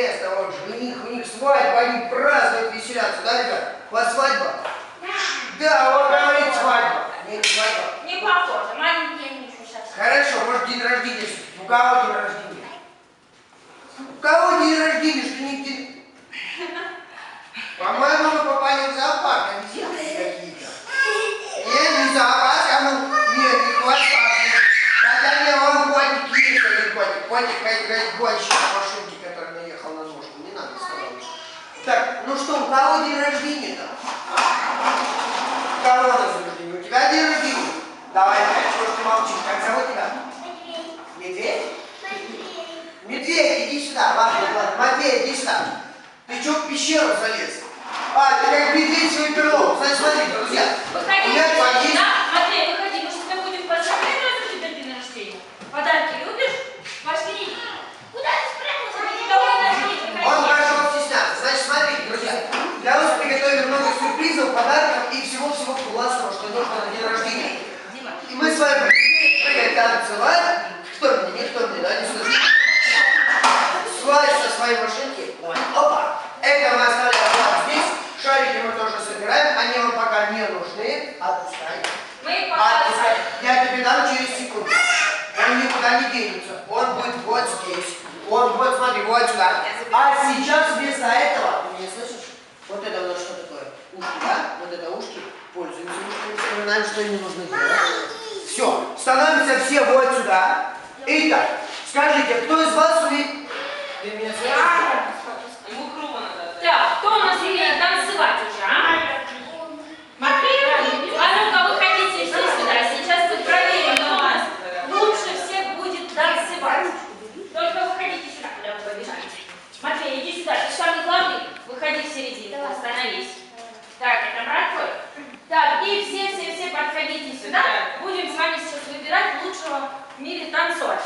невеста, вот жених, у них свадьба, они празднуют, веселятся, да, ребят? У вас свадьба? Да, он говорит свадьба. Нет, свадьба. Не похоже, маленькие Мишу сейчас. Хорошо, может, день рождения. У кого день рождения? У кого день рождения, что нигде... По-моему, мы попали в зоопарк, обезьяны какие-то. Не, не зоопарк, а ну, нет, не хвостатый. Хотя не, он котик есть, этот котик. Котик, как говорит, гонщик ну что, у кого день рождения-то? Кого рождения? У тебя день рождения? Давай, давай, что ж ты молчишь? Как зовут тебя? Медведь? Медведь, иди сюда. Ладно, ладно. Матвей, иди сюда. Ты что в пещеру залез? А, ты как медведь свою перловку. Значит, смотри, друзья. Выходи, У меня твои... да? Матвей, выходи, мы же тебя будем поздравлять, раз у тебя день рождения. Подарки любишь? Пошли. Куда ты спрятался? Мы никого не нашли, Он выходи. пошел стесняться. Значит, смотрите, друзья. Для вас приготовили много сюрпризов, подарков и всего-всего классного, что нужно на день рождения. Дима. И мы с вами прыгать танцевать. Кто мне, никто мне, да, не слышит. Слазь со своей машинки. Ой, опа. Это мы оставляем вот здесь. Шарики мы тоже собираем. Они вам пока не нужны. Отпускай. Мы их Отпускай. Я тебе дам через секунду. Он никуда не денется. Он будет вот здесь. Он вот, смотри, вот сюда. А сейчас вместо этого, ты меня слышишь? Вот это у нас что такое? Ушки, да? Вот это ушки. Пользуемся ушками, вспоминаем, что им нужно делать. Все, становимся все вот сюда. Итак, скажите, кто из вас умеет... Ты меня слышишь? Ему кругу надо. Так, кто у нас умеет танцевать уже, а? Матвей, а ну-ка выходите все сюда. Сейчас мы проверим, кто у нас лучше всех будет танцевать. Только выходите сюда, куда вы побежите. Матвей, иди сюда, ты самый главный. Выходи в середину, остановись. Так, это брат твой? Так, и все-все-все подходите сюда. Будем с вами сейчас выбирать лучшего в мире танцора.